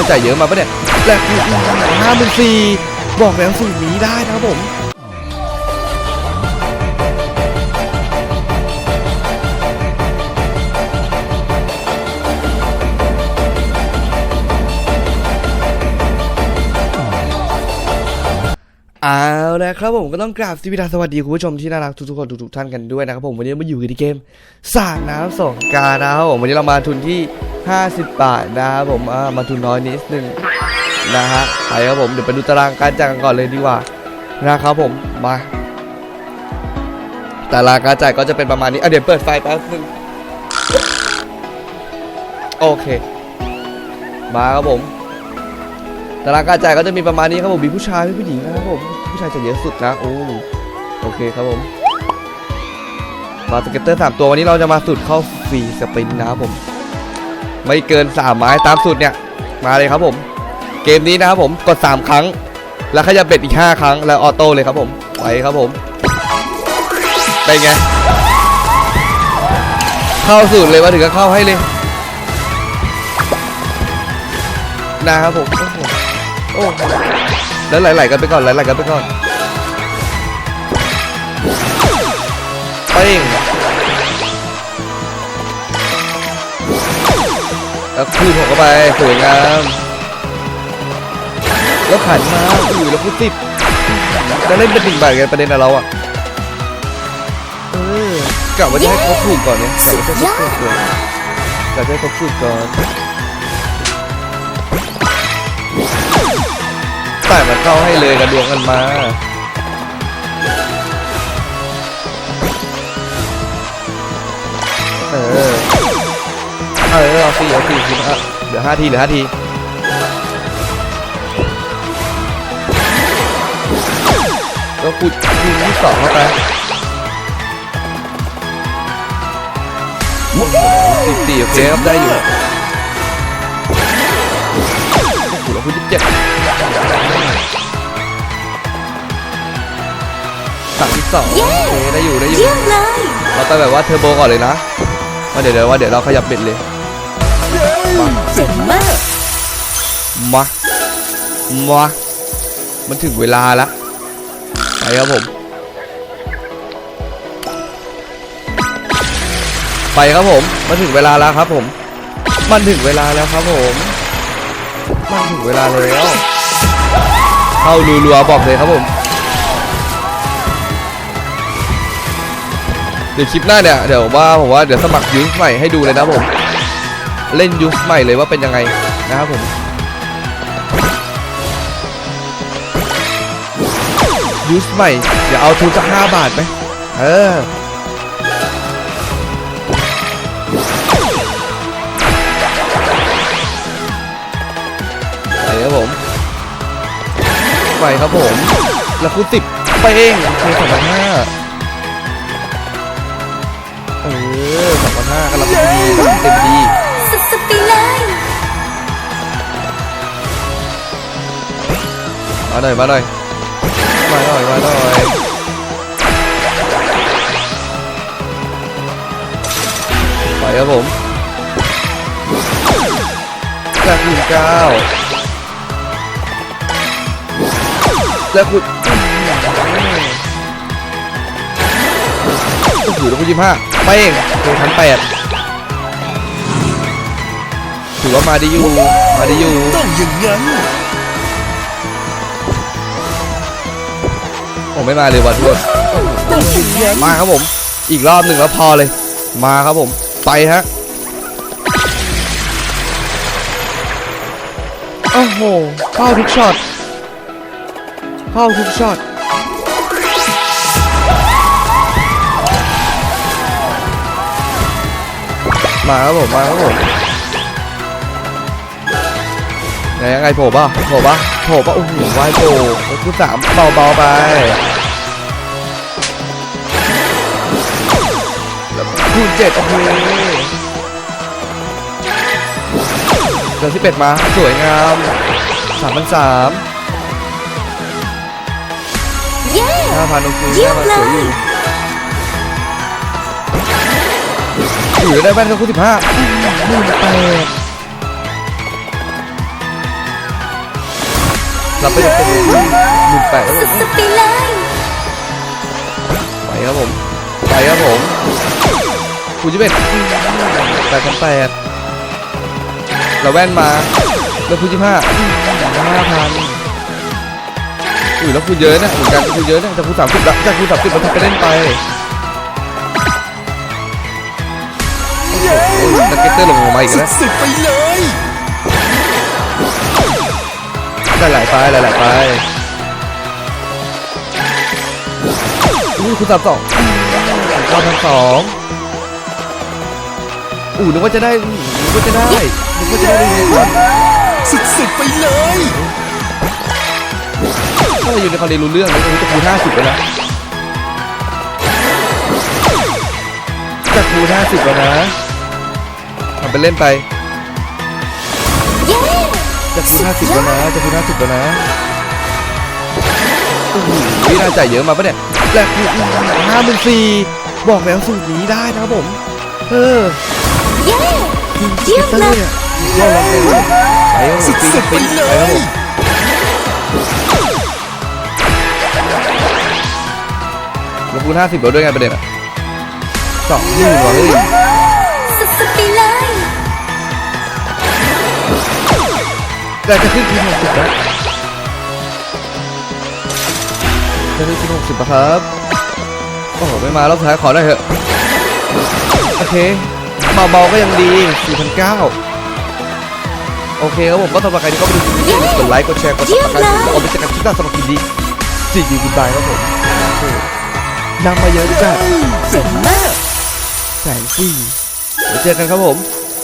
าจ่ายเยอะมาปะเนี่ยแลกคูห้าหมื่นสี่บอกแล้วสูตรนี้ได้นะครับผมเอาละครับผมก็ต้องกราบสวัสดีสวัสดีคุณผู้ชมที่น่ารักทุกๆคนทุกๆท่านกันด้วยนะครับผมวันนี้มาอยู่กันที่เกมสาดน้ำสงการนะครับผมวันนี้เรามาทุนที่ 50 บาทนะครับผมอ่ามาทุนน้อยนิดนึงนะฮะไปครับผมเดี๋ยวไปดูตารางการจ่ายกันก่อนเลยดีกว่านะครับผมมาตารางการจ่ายก็จะเป็นประมาณนี้อะเดี๋ยวเปิดไฟแป๊บนึงโอเค มาครับผมตารางการจ่ายก็จะมีประมาณนี้ครับผมมีผู้ชายมีผู้หญิงนะครับผมผู้ชายจะเยอะสุดนะโอ้โอเคครับผมมาสเก็ตเตอร์สามตัววันนี้เราจะมาสุดเข้าฟรีสปินนะครับผม ไม่เกินสามไม้ตามสุดเนี่ย มาเลยครับผม เกมนี้นะครับผมกด 3 ครั้ง แล้วขยับเบ็ดอีก 5 ครั้ง แล้วออโต้เลยครับผม ไปครับผมเป็นไง เข้าสุดเลยมาถึงก็เข้าให้เลย นะครับผม โอ้โหโอ้แล้วไหลๆกันไปก่อนไหลๆกันไปก่อนเป้ง แล้วคืนผมเข้าไปสวยงามแล้วขันมาอุ้ยแล้วพูดติดจะเล่นเป็นหนึ่งบาทกันประเด็นอะไรเราอะเออกะว่าจะให้เขาถูกก่อนเนี่ยกะว่าจะให้เขาถูกก่อนกะจะให้เขาถูกก่อนแต่มันเข้าให้เลยกระดวงกันมา เอาสี่เอาสี่ทีนะครับเหลือห้าทีเหลือห้าทีก็พูดทีที่สองเข้าไปสิบสี่โอเคครับได้อยู่โอ้โหแล้วคุณยี่สิบเจ็ดสามสิบสองโอเคได้อยู่ได้อยู่เยี่ยมเลยเราไปแบบว่าเทอร์โบก่อนเลยนะว่าเดี๋ยวเดี๋ยวว่าเดี๋ยวเราขยับเบ็ดเลย เจ๋งมากมามามันถึงเวลาละไปครับผม ไปครับผม มันถึงเวลาแล้วครับผม มันถึงเวลาแล้วครับผม มันถึงเวลาแล้วเข้ารัวๆบอกเลยครับผม เดี๋ยวคลิปหน้าเนี่ยเดี๋ยวว่าผมว่าเดี๋ยวสมัครยูสใหม่ให้ดูเลยนะผม เล่นยูสใหม่เลยว่าเป็นยังไงนะครับผมยูสใหม่เดี๋ยวเอาทุนสักห้าบาทไหมเออไปครับผมไปครับผมแล้วคุณติดเป้งโอเคสองพันห้าเออสองพันห้ากำลังดีเต็มดี มาหน่อยมาหน่อยมาหน่อยมาหน่อยไปครับผมแรกคุณเก้าแล้วคุณโอ้โหแล้วคุณยี่ห้าเป้งโดนพันแปดถือว่ามาดีอยู่ มาดีอยู่ต้องอย่างนั้น ผมไม่มาเลยวันทุกคนต้องอย่างนั้นมาครับผม อีกรอบหนึ่งแล้วพอเลย มาครับผม ไปฮะโอ้โหเข้าทุกช็อตเข้าทุกช็อตมาครับผมมาครับผมไหนยังไงโผล่ป่ะโผล่ป่ะโผล่ป่ะโอ้โหวายโผล่คูสามเบาๆไปคูณเจ็ดโอเคเดือนที่เป็ดมา สวยงามสามพันสามเย้ห้าพันโอเคเยี่ยห้ามพันเลยสวยอยู่อยู่ได้แว่นก็คูณสิบห้าหมื่นแปด รับไปเต็มๆหมื่นแปดครับผสุมดๆไปเลยไปครับผม ไปครับผมคุณจะเป็นแปดพันแปดเราแว่นมาแล้วคุณยี่ห้าห้าพันอุ้ยแล้วคุณเยอะนะเหมือนกันคุณเยอะนะจากคุณสามสิบแล้วจากคุณสามสิบมันทำไปเล่นไปโอ้ยนักเก็ตเตอร์ลงมาอีกแล้วสุดๆไปเลย หลายไปหลายหลายไปอุ้ยคุณสามสองเก้าพันสองอู้นึกว่าจะได้นึกว่าจะได้นึกว่าจะได้เลยก่อนสุดๆไปเลยถ้าเราอยู่ในคอนเดรู้เรื่องนะตรงนี้จะคูณห้าสิบแล้วนะจะคูณห้าสิบแล้วนะทำเป็นเล่นไปเย้ จะคูณห้าสิบแล้วนะจะคูณห้าสิบแล้วนะโอ้โหน่าจ่ายเยอะมาปะเนี่ยแลกคูณห้าหมื่นสี่บอกแล้วสูตรนี้ได้นะครับผม เออเย้เยี่ยมเตอเลร์ยเนี่ยยอดรับเลยไปครับผมสุดๆไปเลไปครับผยมแล้วคูณห้าสิบแล้วด้วยไงประเด็นอะสองหมื่นว่ะเฮ้ยสุดๆไปเลย แต่จะขึ้นทีหกสิบนะจะขึ้นทีหกสิบนะครับ โอ้โห ไม่มารอบสุดท้ายขอได้เถอะ โอเคมาเบาๆก็ยังดี 4,900 โอเคครับผมก็สำหรับใครที่เข้าไปดูคลิปนี้อย่าลืมกดไลค์ กดแชร์ กดติดตามแล้วก็ไปเจอกันคลิปหน้าสำหรับคลิปนี้สี่ดีกุดบายครับผมโอเคนำมาเยอะจัดเจ๋งมากแสนสี่เดี๋ยวเจอกันครับผม